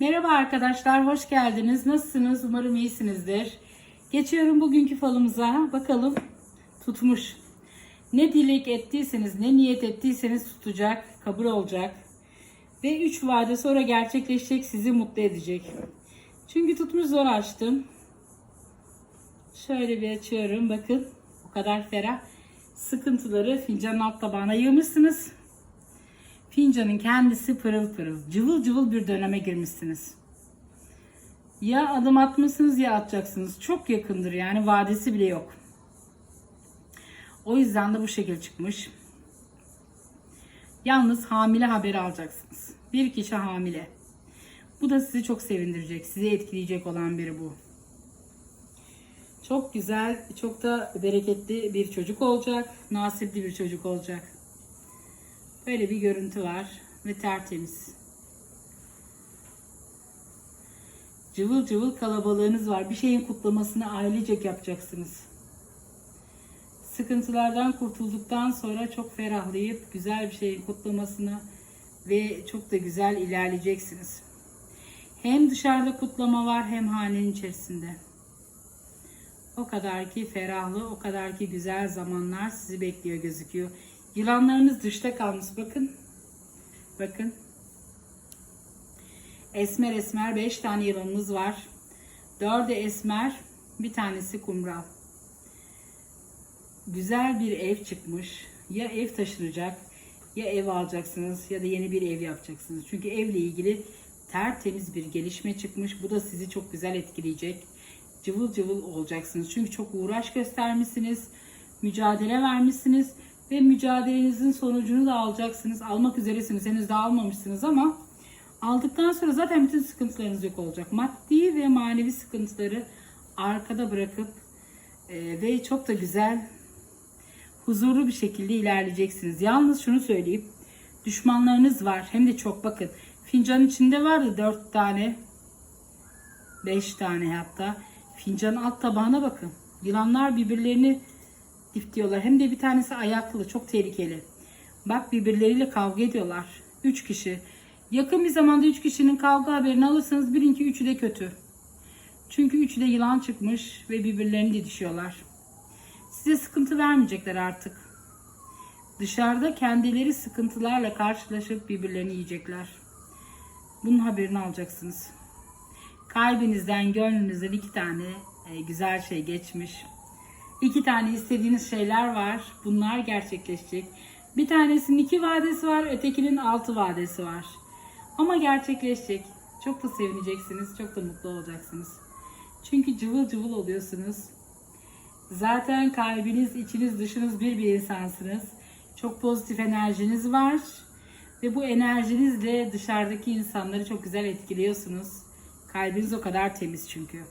Merhaba arkadaşlar, hoş geldiniz. Nasılsınız? Umarım iyisinizdir. Geçiyorum bugünkü falımıza. Bakalım tutmuş. Ne dilek ettiyseniz, ne niyet ettiyseniz tutacak, kabul olacak. Ve 3 vade sonra gerçekleşecek, sizi mutlu edecek. Çünkü tutmuş zor açtım. Şöyle bir açıyorum. Bakın o kadar ferah. Sıkıntıları fincanın alt tabağına yığmışsınız. Fincanın kendisi pırıl pırıl. Cıvıl cıvıl bir döneme girmişsiniz. Ya adım atmışsınız ya atacaksınız. Çok yakındır yani vadesi bile yok. O yüzden de bu şekil çıkmış. Yalnız hamile haberi alacaksınız. Bir kişi hamile. Bu da sizi çok sevindirecek. Sizi etkileyecek olan biri bu. Çok güzel, çok da bereketli bir çocuk olacak. Nasipli bir çocuk olacak. Böyle bir görüntü var ve tertemiz. Cıvıl cıvıl kalabalığınız var. Bir şeyin kutlamasını ailecek yapacaksınız. Sıkıntılardan kurtulduktan sonra çok ferahlayıp güzel bir şeyin kutlamasını ve çok da güzel ilerleyeceksiniz. Hem dışarıda kutlama var hem hanenin içerisinde. O kadar ki ferahlı, o kadar ki güzel zamanlar sizi bekliyor gözüküyor. Yılanlarınız dışta kalmış bakın. Bakın. Esmer esmer 5 tane yılanımız var. 4'ü esmer, bir tanesi kumral. Güzel bir ev çıkmış. Ya ev taşınacak, ya ev alacaksınız ya da yeni bir ev yapacaksınız. Çünkü evle ilgili tertemiz bir gelişme çıkmış. Bu da sizi çok güzel etkileyecek. Cıvıl cıvıl olacaksınız. Çünkü çok uğraş göstermişsiniz. Mücadele vermişsiniz ve mücadelenizin sonucunu da alacaksınız. Almak üzeresiniz. Henüz de almamışsınız ama aldıktan sonra zaten bütün sıkıntılarınız yok olacak. Maddi ve manevi sıkıntıları arkada bırakıp e, ve çok da güzel huzurlu bir şekilde ilerleyeceksiniz. Yalnız şunu söyleyeyim. Düşmanlarınız var. Hem de çok bakın. Fincanın içinde vardı 4 tane. 5 tane hatta. Fincanın alt tabağına bakın. Yılanlar birbirlerini diyorlar. Hem de bir tanesi ayaklı. Çok tehlikeli. Bak birbirleriyle kavga ediyorlar. 3 kişi. Yakın bir zamanda 3 kişinin kavga haberini alırsanız bilin ki 3'ü de kötü. Çünkü üçü de yılan çıkmış ve birbirlerini didişiyorlar. Size sıkıntı vermeyecekler artık. Dışarıda kendileri sıkıntılarla karşılaşıp birbirlerini yiyecekler. Bunun haberini alacaksınız. Kalbinizden, gönlünüzden iki tane e, güzel şey geçmiş. İki tane istediğiniz şeyler var. Bunlar gerçekleşecek. Bir tanesinin iki vadesi var, ötekinin altı vadesi var. Ama gerçekleşecek. Çok da sevineceksiniz, çok da mutlu olacaksınız. Çünkü cıvıl cıvıl oluyorsunuz. Zaten kalbiniz, içiniz, dışınız bir bir insansınız. Çok pozitif enerjiniz var. Ve bu enerjinizle dışarıdaki insanları çok güzel etkiliyorsunuz. Kalbiniz o kadar temiz çünkü.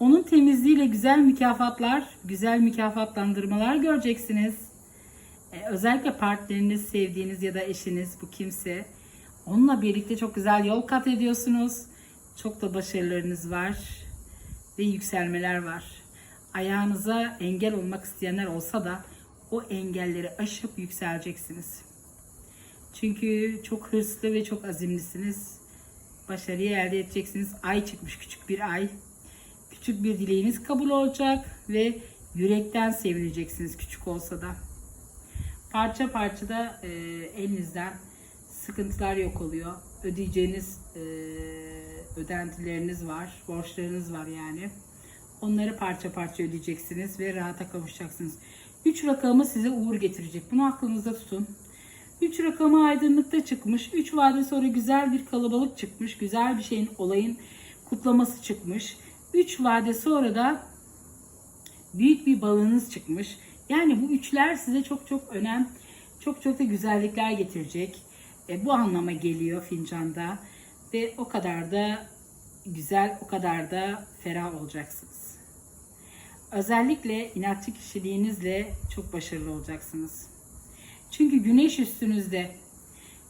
Onun temizliğiyle güzel mükafatlar, güzel mükafatlandırmalar göreceksiniz. Ee, özellikle partneriniz, sevdiğiniz ya da eşiniz bu kimse. Onunla birlikte çok güzel yol kat ediyorsunuz. Çok da başarılarınız var ve yükselmeler var. Ayağınıza engel olmak isteyenler olsa da o engelleri aşıp yükseleceksiniz. Çünkü çok hırslı ve çok azimlisiniz. Başarıyı elde edeceksiniz. Ay çıkmış küçük bir ay. Küçük bir dileğiniz kabul olacak ve yürekten sevineceksiniz küçük olsa da. Parça parça da e, elinizden sıkıntılar yok oluyor. Ödeyeceğiniz e, ödentileriniz var, borçlarınız var yani. Onları parça parça ödeyeceksiniz ve rahata kavuşacaksınız. 3 rakamı size uğur getirecek. Bunu aklınızda tutun. 3 rakamı aydınlıkta çıkmış. 3 vade sonra güzel bir kalabalık çıkmış. Güzel bir şeyin olayın kutlaması çıkmış. 3 vade sonra da büyük bir balığınız çıkmış. Yani bu üçler size çok çok önem, çok çok da güzellikler getirecek. E, bu anlama geliyor fincanda ve o kadar da güzel o kadar da ferah olacaksınız. Özellikle inatçı kişiliğinizle çok başarılı olacaksınız. Çünkü güneş üstünüzde,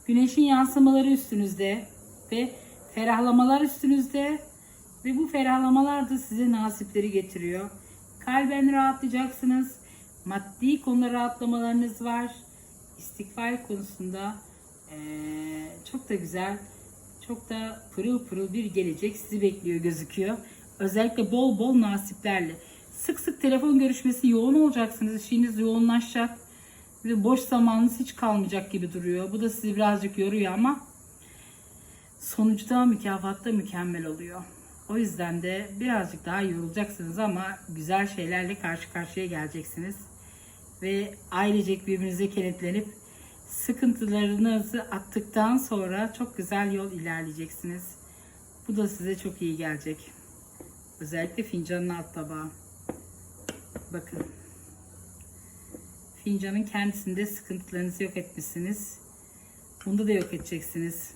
güneşin yansımaları üstünüzde ve ferahlamalar üstünüzde ve bu ferahlamalar da size nasipleri getiriyor. Kalben rahatlayacaksınız. Maddi konuda rahatlamalarınız var. İstikbal konusunda eee, çok da güzel, çok da pırıl pırıl bir gelecek sizi bekliyor gözüküyor. Özellikle bol bol nasiplerle. Sık sık telefon görüşmesi yoğun olacaksınız. İşiniz yoğunlaşacak. Ve boş zamanınız hiç kalmayacak gibi duruyor. Bu da sizi birazcık yoruyor ama sonuçta mükafatta mükemmel oluyor. O yüzden de birazcık daha yorulacaksınız ama güzel şeylerle karşı karşıya geleceksiniz. Ve ailecek birbirinize kenetlenip sıkıntılarınızı attıktan sonra çok güzel yol ilerleyeceksiniz. Bu da size çok iyi gelecek. Özellikle fincanın alt tabağı. Bakın. Fincanın kendisinde sıkıntılarınızı yok etmişsiniz. Bunda da yok edeceksiniz.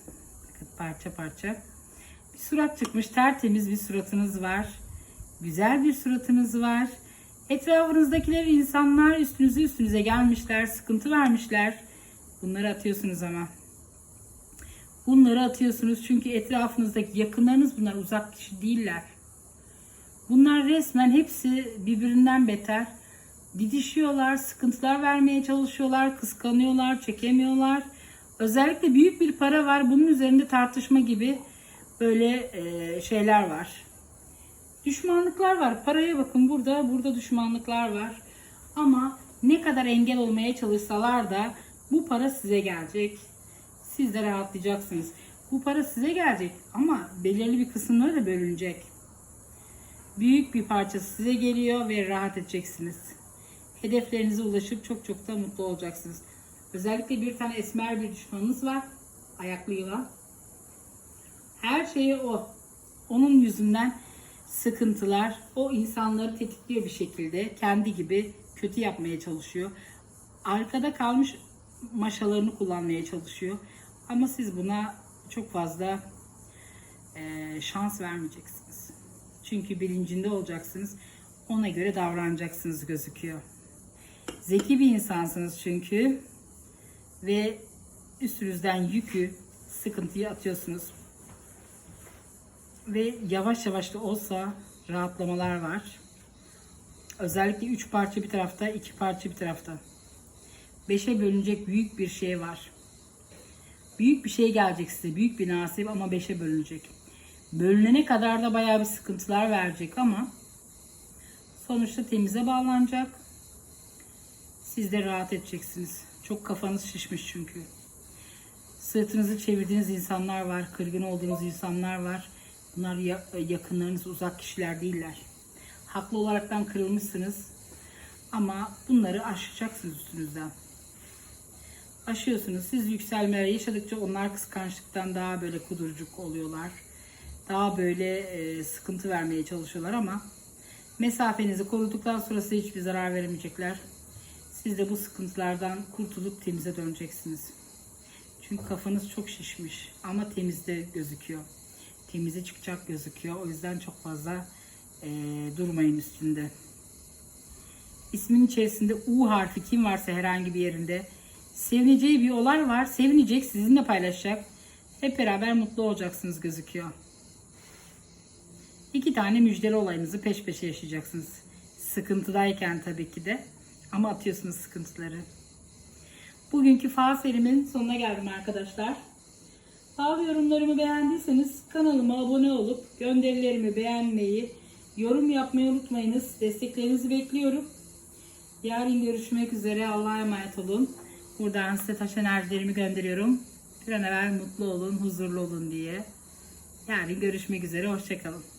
Bakın parça parça. Bir surat çıkmış. Tertemiz bir suratınız var. Güzel bir suratınız var. Etrafınızdakiler insanlar üstünüze üstünüze gelmişler. Sıkıntı vermişler. Bunları atıyorsunuz ama. Bunları atıyorsunuz çünkü etrafınızdaki yakınlarınız bunlar uzak kişi değiller. Bunlar resmen hepsi birbirinden beter. Didişiyorlar, sıkıntılar vermeye çalışıyorlar, kıskanıyorlar, çekemiyorlar. Özellikle büyük bir para var. Bunun üzerinde tartışma gibi böyle e, şeyler var. Düşmanlıklar var. Paraya bakın burada, burada düşmanlıklar var. Ama ne kadar engel olmaya çalışsalar da bu para size gelecek. Siz de rahatlayacaksınız. Bu para size gelecek ama belirli bir kısımları da bölünecek. Büyük bir parçası size geliyor ve rahat edeceksiniz. Hedeflerinize ulaşıp çok çok da mutlu olacaksınız. Özellikle bir tane esmer bir düşmanınız var. Ayaklı yılan. Her şeyi o. Onun yüzünden sıkıntılar o insanları tetikliyor bir şekilde. Kendi gibi kötü yapmaya çalışıyor. Arkada kalmış maşalarını kullanmaya çalışıyor. Ama siz buna çok fazla eee, şans vermeyeceksiniz. Çünkü bilincinde olacaksınız. Ona göre davranacaksınız gözüküyor. Zeki bir insansınız çünkü. Ve üstünüzden yükü, sıkıntıyı atıyorsunuz. Ve yavaş yavaş da olsa rahatlamalar var. Özellikle üç parça bir tarafta, iki parça bir tarafta. Beşe bölünecek büyük bir şey var. Büyük bir şey gelecek size. Büyük bir nasip ama beşe bölünecek. Bölünene kadar da bayağı bir sıkıntılar verecek ama sonuçta temize bağlanacak. Siz de rahat edeceksiniz. Çok kafanız şişmiş çünkü. Sırtınızı çevirdiğiniz insanlar var. Kırgın olduğunuz insanlar var. Bunlar ya- yakınlarınız, uzak kişiler değiller. Haklı olaraktan kırılmışsınız. Ama bunları aşacaksınız üstünüzden. Aşıyorsunuz. Siz yükselmeler yaşadıkça onlar kıskançlıktan daha böyle kudurcuk oluyorlar. Daha böyle e, sıkıntı vermeye çalışıyorlar ama mesafenizi koruduktan sonra size hiçbir zarar veremeyecekler. Siz de bu sıkıntılardan kurtulup temize döneceksiniz. Çünkü kafanız çok şişmiş ama temizde gözüküyor. Temize çıkacak gözüküyor. O yüzden çok fazla e, durmayın üstünde. İsmin içerisinde U harfi kim varsa herhangi bir yerinde sevineceği bir olay var. Sevinecek, sizinle paylaşacak. Hep beraber mutlu olacaksınız gözüküyor. İki tane müjdeli olayınızı peş peşe yaşayacaksınız. Sıkıntıdayken tabii ki de. Ama atıyorsunuz sıkıntıları. Bugünkü fal serimin sonuna geldim arkadaşlar. Fal yorumlarımı beğendiyseniz kanalıma abone olup gönderilerimi beğenmeyi, yorum yapmayı unutmayınız. Desteklerinizi bekliyorum. Yarın görüşmek üzere. Allah'a emanet olun. Buradan size taş enerjilerimi gönderiyorum. Bir an evvel mutlu olun, huzurlu olun diye. Yarın görüşmek üzere. Hoşçakalın.